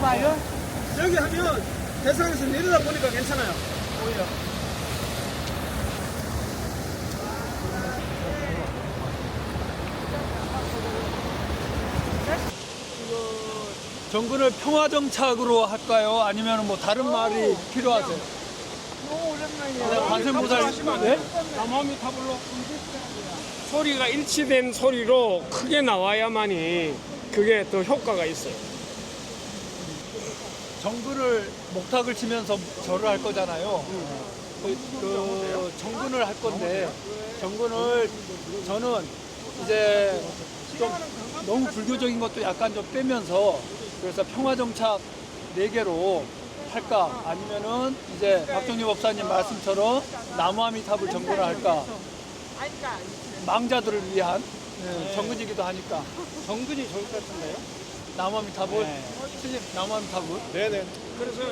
봐요? 여기 하면 대상에서 내려다 보니까 괜찮아요. 오히려. 정근을 평화정착으로 할까요? 아니면 뭐 다른 말이 필요하세요? 너무 오랜만이에요. 관세음보살 네? 남함이 타블로. 소리가 일치된 소리로 크게 나와야만이 그게 더 효과가 있어요. 정근을 목탁을 치면서 절을 할 거잖아요. 그, 그 정근을 할 건데 정근을 저는 이제 좀 너무 불교적인 것도 약간 좀 빼면서 그래서 평화정착 네 개로 할까 아니면은 이제 박정희 법사님 말씀처럼 나무아미탑을 정근을 할까 망자들을 위한 네, 정근이기도 하니까 정근이 좋을 것 같은데요? 나무아미탑을 네. 스님 나무아미탑을 네네. 그래서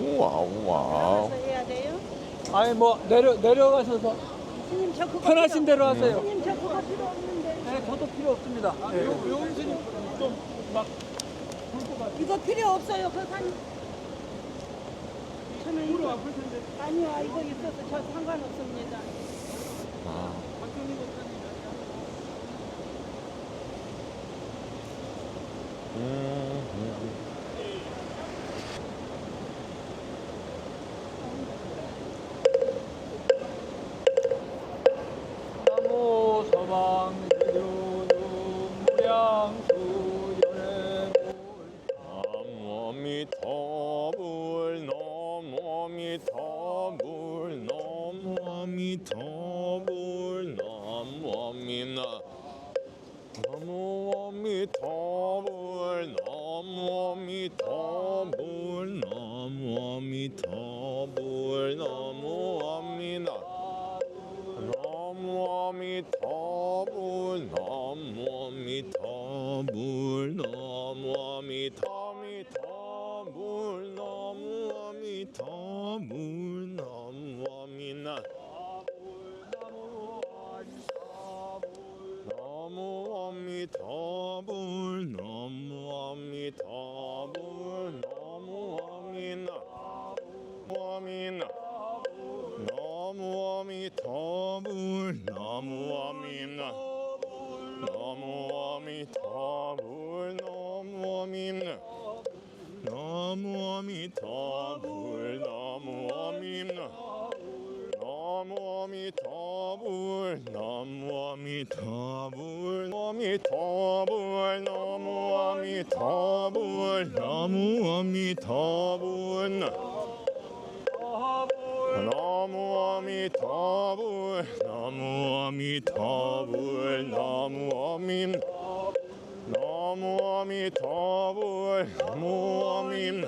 우와 우와 해야 돼요? 아니 뭐 내려 내려가셔서 스님 저 그거 편하신 필요- 대로 하세요. 스님 저 그거 필요 없는데. 네, 저도 필요 없습니다. 네. 요음스님 좀막 이거 필요 없어요. 그 산. 저는 이거 아니요 이거 있어서 저 상관없습니다. 나무 아미타불 나무 아미나. 나무 아미타 아미타불 나무 아미타불 나무 아미타불 나무 아미타불 나무 아민 나무 아미타불 나무 아민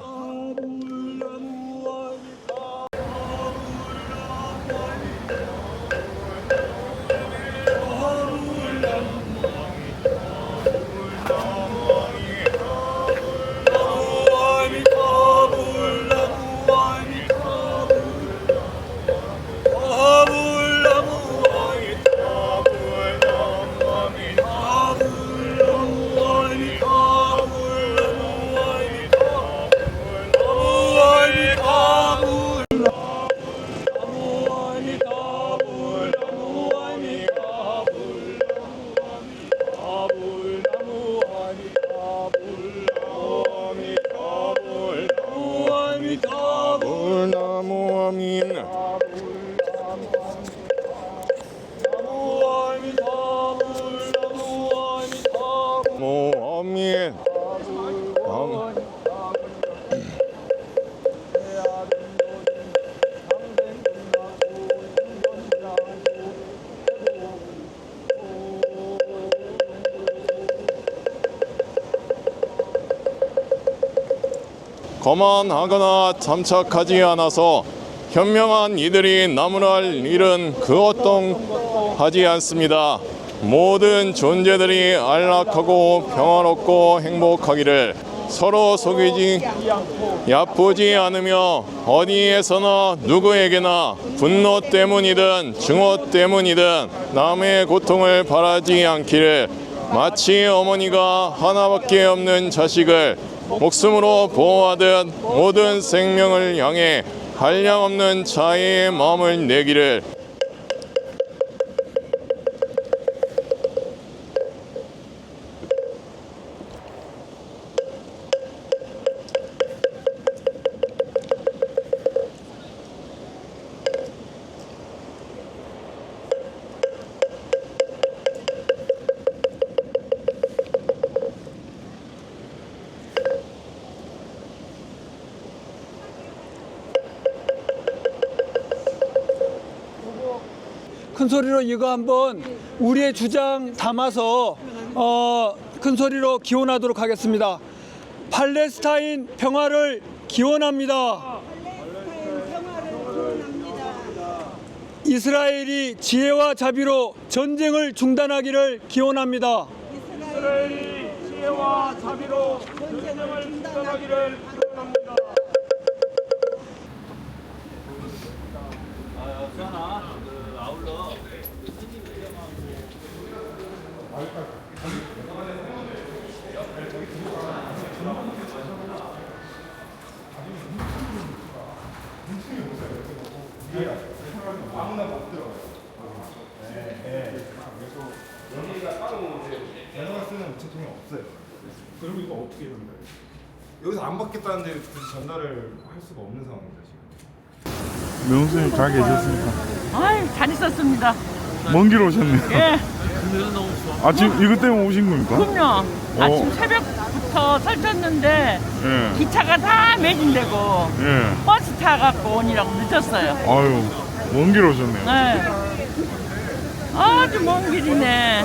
아민 나무 거만하거나 참착하지 않아서 현명한 이들이 나무랄 일은 그 어떤 하지 않습니다. 모든 존재들이 안락하고 평화롭고 행복하기를 서로 속이지 얕보지 않으며 어디에서나 누구에게나 분노 때문이든 증오 때문이든 남의 고통을 바라지 않기를 마치 어머니가 하나밖에 없는 자식을 목숨으로 보호하듯 모든 생명을 향해 한량없는 자애의 마음을 내기를 큰 소리로 이거 한번 우리의 주장 담아서 어, 큰 소리로 기원하도록 하겠습니다. 팔레스타인 평화를 기원합니다. 이스라엘이 지혜와 자비로 전쟁을 중단하기를 기원합니다. 지혜와 자비로 전쟁을 중단하기를 대사가 쓰는 우체통이 없어요. 그리고 이거 어떻게 전달해? 여기서 안 받겠다는데 굳이 전달을 할 수가 없는 상황입니다 지금. 명수님 잘 계셨습니까? 아이 잘 있었습니다. 먼 길 오셨네요. 예, 아 지금 이것 때문에 오신 겁니까? 그럼요. 아침 새벽 부터 설쳤는데 예. 기차가 다 매진되고 예. 버스 타갖고 오니라고 늦었어요. 아유 먼 길 오셨네요. 네. 아주 먼 길이네.